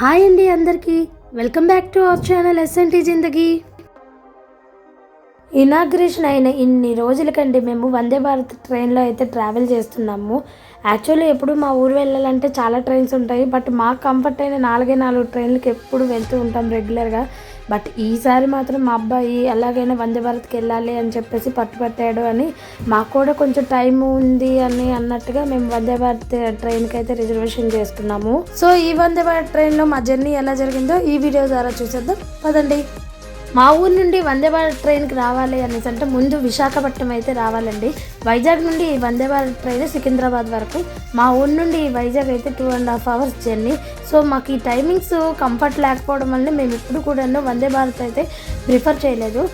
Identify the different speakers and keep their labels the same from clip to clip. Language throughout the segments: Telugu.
Speaker 1: హాయ్ అండి అందరికీ. Welcome back to our channel SNT Zindagi inauguration అయిన ఇన్ని రోజులకండి మేము వందే భారత్ ట్రైన్లో అయితే ట్రావెల్ చేస్తున్నాము. యాక్చువల్లీ ఎప్పుడు మా ఊరు వెళ్ళాలంటే చాలా ట్రైన్స్ ఉంటాయి బట్ మాకు కంఫర్ట్ అయిన నాలుగే నాలుగు ట్రైన్లకి ఎప్పుడు వెళ్తూ ఉంటాం రెగ్యులర్గా బట్ ఈసారి మాత్రం మా అబ్బాయి ఎలాగైనా వందే భారత్కి వెళ్ళాలి అని చెప్పేసి పట్టుపట్టాడు అని మాకు కూడా కొంచెం టైం ఉంది అని అన్నట్టుగా మేము వందే భారత్ ట్రైన్కి అయితే రిజర్వేషన్ చేసుకున్నాము. సో ఈ వందే భారత్ ట్రైన్లో మా జర్నీ ఎలా జరిగిందో ఈ వీడియో ద్వారా చూసేద్దాం. పదండి. మా ఊరు నుండి వందే భారత్ ట్రైన్కి రావాలి అనేసి అంటే ముందు విశాఖపట్నం అయితే రావాలండి. వైజాగ్ నుండి ఈ వందే భారత్ ట్రైన్ సికింద్రాబాద్ వరకు. మా ఊరు నుండి వైజాగ్ అయితే two and half hours journey so మాకు ఈ టైమింగ్స్ కంఫర్ట్ లేకపోవడం వల్ల మేము ఎప్పుడు కూడా వందే భారత్ అయితే ప్రిఫర్ చేయలేదు.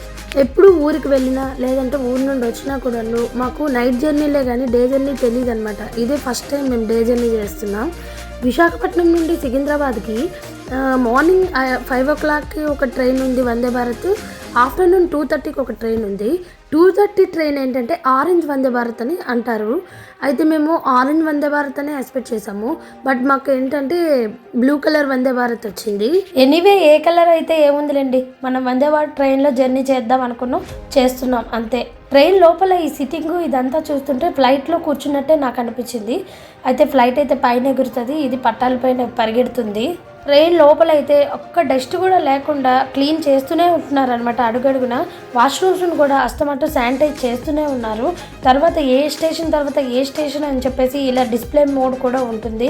Speaker 1: ఎప్పుడు ఊరికి వెళ్ళినా లేదంటే ఊరి నుండి వచ్చినా కూడాను మాకు నైట్ జర్నీలే కానీ డే జర్నీ తెలియదు అనమాట ఇదే ఫస్ట్ టైం మేము డే జర్నీ చేస్తున్నాం. విశాఖపట్నం నుండి సికింద్రాబాద్కి మార్నింగ్ ఫైవ్ ఓ క్లాక్కి ఒక ట్రైన్ ఉంది వందే భారత్ ఆఫ్టర్నూన్ టూ థర్టీకి ఒక ట్రైన్ ఉంది. టూ థర్టీ ట్రైన్ ఏంటంటే ఆరెంజ్ వందే భారత్ అని అంటారు. అయితే మేము ఆరెంజ్ వందే భారత్ అని ఎక్స్పెక్ట్ చేసాము బట్ మాకు ఏంటంటే బ్లూ కలర్ వందే భారత్ వచ్చింది. ఎనీవే ఏ కలర్ అయితే ఏముందిలేండి? మనం వందే భారత్ ట్రైన్లో జర్నీ చేద్దాం అనుకున్నాం చేస్తున్నాం అంతే. ట్రైన్ లోపల ఈ సిట్టింగ్ ఇదంతా చూస్తుంటే ఫ్లైట్లో కూర్చున్నట్టే నాకు అనిపించింది. అయితే ఫ్లైట్ అయితే పైన ఎగురుతుంది ఇది పట్టాల పైన పరిగెడుతుంది. ట్రైన్ లోపల అయితే ఒక్క డస్ట్ కూడా లేకుండా క్లీన్ చేస్తూనే ఉంటున్నారనమాట అడుగడుగున. వాష్రూమ్స్ను కూడా అస్తమట్టు శానిటైజ్ చేస్తూనే ఉన్నారు. తర్వాత ఏ స్టేషన్ తర్వాత ఏ స్టేషన్ అని చెప్పేసి ఇలా డిస్ప్లే మోడ్ కూడా ఉంటుంది.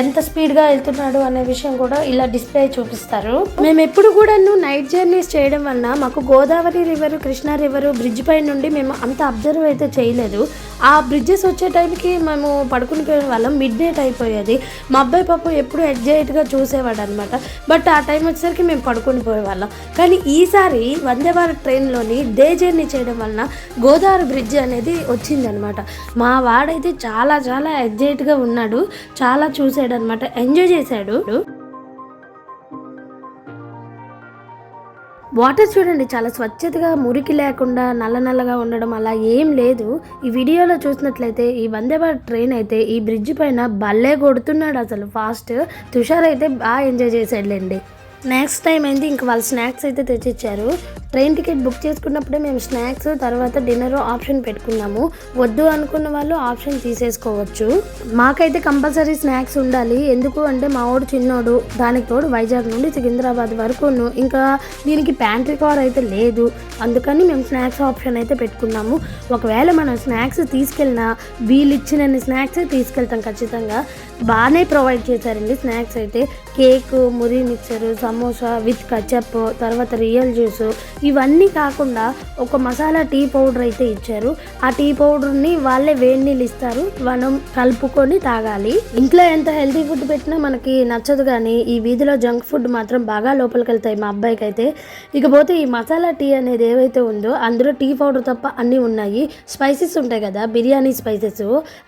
Speaker 1: ఎంత స్పీడ్గా వెళ్తున్నాడు అనే విషయం కూడా ఇలా డిస్ప్లే చూపిస్తారు. మేము ఎప్పుడు కూడా నైట్ జర్నీస్ చేయడం వలన మాకు Godavari river Krishna river bridge పై నుండి మేము అంత అబ్జర్వ్ అయితే చేయలేదు. ఆ బ్రిడ్జెస్ వచ్చే టైంకి మేము పడుకుని పోయే వాళ్ళం మిడ్ నైట్ అయిపోయేది. మా అబ్బాయి పాప ఎప్పుడు ఎగ్జైట్గా చూసేవాడు అనమాట బట్ ఆ టైం వచ్చేసరికి మేము పడుకుని పోయేవాళ్ళం. కానీ ఈసారి వందే భారత్ ట్రైన్లోని డే జర్నీ చేయడం వలన గోదావరి బ్రిడ్జ్ అనేది వచ్చిందనమాట. మా వాడైతే చాలా చాలా ఎగ్జైట్గా ఉన్నాడు. చాలా చూసాడు అనమాట ఎంజాయ్ చేశాడు. వాటర్ చూడండి చాలా స్వచ్ఛతగా మురికి లేకుండా నల్ల నల్లగా ఉండడం అలా ఏం లేదు. ఈ వీడియోలో చూసినట్లయితే ఈ వందే భారత్ ట్రైన్ అయితే ఈ బ్రిడ్జ్ పైన భలే కొడుతున్నాడు అసలు. ఫాస్ట్ తుషార్ అయితే బాగా ఎంజాయ్ చేసాడులేండి నెక్స్ట్ టైం అయితే ఇంక వాళ్ళు స్నాక్స్ అయితే తెచ్చిచ్చారు. ట్రైన్ టికెట్ బుక్ చేసుకున్నప్పుడే మేము స్నాక్స్ తర్వాత డిన్నర్ ఆప్షన్ పెట్టుకున్నాము. వద్దు అనుకున్న వాళ్ళు ఆప్షన్ తీసేసుకోవచ్చు. మాకైతే కంపల్సరీ స్నాక్స్ ఉండాలి. ఎందుకు అంటే మా వాడు చిన్నోడు దానికి తోడు వైజాగ్ నుండి సికింద్రాబాద్ వరకును ఇంకా దీనికి ప్యాంట్రీ కార్ అయితే లేదు. అందుకని మేము స్నాక్స్ ఆప్షన్ అయితే పెట్టుకున్నాము. ఒకవేళ మనం స్నాక్స్ తీసుకెళ్ళినా వీళ్ళు ఇచ్చిన స్నాక్స్ తీసుకెళ్తాం ఖచ్చితంగా. బాగానే ప్రొవైడ్ చేశారండి స్నాక్స్ అయితే. కేక్ మురి మిక్చర్ సమోసా విత్ కచప్ తర్వాత రియల్ జ్యూస్ ఇవన్నీ కాకుండా ఒక మసాలా టీ పౌడర్ అయితే ఇచ్చారు. ఆ టీ పౌడర్ని వాళ్ళే వేడి నీళ్ళు ఇస్తారు. మనం కలుపుకొని తాగాలి. ఇంట్లో ఎంత హెల్తీ ఫుడ్ పెట్టినా మనకి నచ్చదు కానీ ఈ వీధిలో జంక్ ఫుడ్ మాత్రం బాగా లోపలికి వెళ్తాయి మా అబ్బాయికి అయితే ఇకపోతే ఈ మసాలా టీ అనేది ఏవైతే ఉందో అందులో టీ పౌడర్ తప్ప అన్నీ ఉన్నాయి. స్పైసెస్ ఉంటాయి కదా బిర్యానీ స్పైసెస్.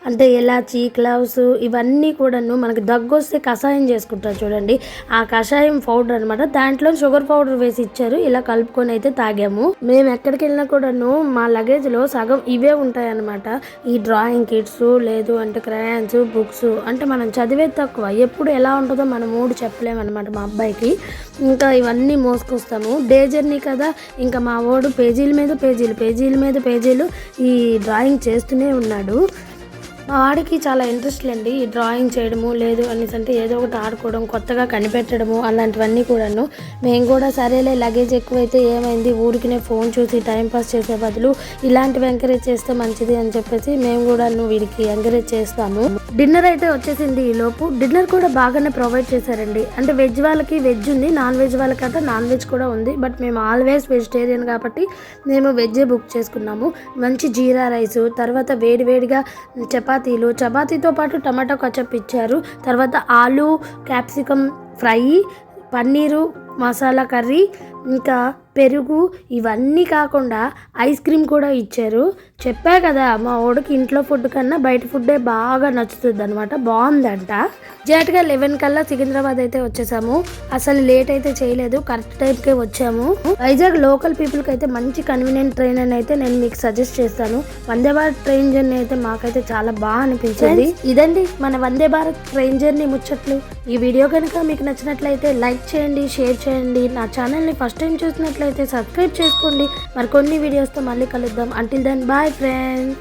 Speaker 1: అంటే ఎలాచి క్లవ్స్ ఇవన్నీ కూడాను మనకి దగ్గు వస్తే కషాయం చేసుకుంటారు చూడండి. ఆ కషాయం పౌడర్ అనమాట దాంట్లో షుగర్ పౌడర్ వేసి ఇచ్చారు. ఇలా కలుపుకొని అయితే తాగాము. మేము ఎక్కడికి వెళ్ళినా కూడాను మా లగేజ్లో సగం ఇవే ఉంటాయన్నమాట. ఈ డ్రాయింగ్ కిట్స్ లేదు అంటే క్రయాన్స్ బుక్స్ అంటే మనం చదివేది తక్కువ. ఎప్పుడు ఎలా ఉంటుందో మనం మూడు చెప్పలేమన్నమాట మా అబ్బాయికి. ఇంకా ఇవన్నీ మోసుకొస్తాము. డే జర్నీ కదా ఇంకా మా వాడు పేజీల మీద పేజీలు పేజీల మీద పేజీలు ఈ డ్రాయింగ్ చేస్తూనే ఉన్నాడు. మా వాడికి చాలా ఇంట్రెస్ట్ అండి ఈ డ్రాయింగ్ చేయడము లేదు అనేసి అంటే ఏదో ఒకటి ఆడుకోవడం కొత్తగా కనిపెట్టడము అలాంటివన్నీ కూడాను. మేము కూడా సరేలే లగేజ్ ఎక్కువైతే ఏమైంది ఊరికినే ఫోన్ చూసి టైంపాస్ చేసే బదులు ఇలాంటివి ఎంకరేజ్ చేస్తే మంచిది అని చెప్పేసి మేము కూడా వీడికి ఎంకరేజ్ చేస్తాము. డిన్నర్ అయితే వచ్చేసింది ఈ లోపు. డిన్నర్ కూడా బాగానే ప్రొవైడ్ చేశారండి. అంటే వెజ్ వాళ్ళకి వెజ్ ఉంది నాన్ వెజ్ వాళ్ళకంటే నాన్ వెజ్ కూడా ఉంది. బట్ మేము ఆల్వేస్ వెజిటేరియన్ కాబట్టి మేము వెజ్జే బుక్ చేసుకున్నాము. మంచి జీరా రైస్ తర్వాత వేడి వేడిగా చపాతీలు. చపాతీతో పాటు టమాటో కచప్ ఇచ్చారు. తర్వాత ఆలు capsicum fry paneer masala curry ఇంకా పెరుగు ఇవన్నీ కాకుండా ఐస్ క్రీమ్ కూడా ఇచ్చారు. చెప్పా కదా మా ఓడికి ఇంట్లో ఫుడ్ కన్నా బయట ఫుడ్డే బాగా నచ్చుతుంది అనమాట బాగుందంట. జాట్గా లెవెన్ కల్లా సికింద్రాబాద్ అయితే వచ్చేసాము. అసలు లేట్ అయితే చేయలేదు కరెక్ట్ టైంకే వచ్చాము. వైజాగ్ లోకల్ పీపుల్కి అయితే మంచి కన్వీనియంట్ ట్రైన్ అని అయితే నేను మీకు సజెస్ట్ చేస్తాను. వందే భారత్ ట్రైన్ జర్నీ అయితే మాకైతే చాలా బాగా అనిపించింది. ఇదండి మన వందే భారత్ ట్రైన్ జర్నీ ముచ్చట్లు. ఈ వీడియో కనుక మీకు నచ్చినట్లయితే లైక్ చేయండి షేర్ చేయండి. నా ఛానల్ని ఫస్ట్ టైం చూసినట్లయితే సబ్స్క్రైబ్ చేసుకోండి. మరి కొన్ని వీడియోస్తో మళ్ళీ కలుద్దాం. Until then bye friends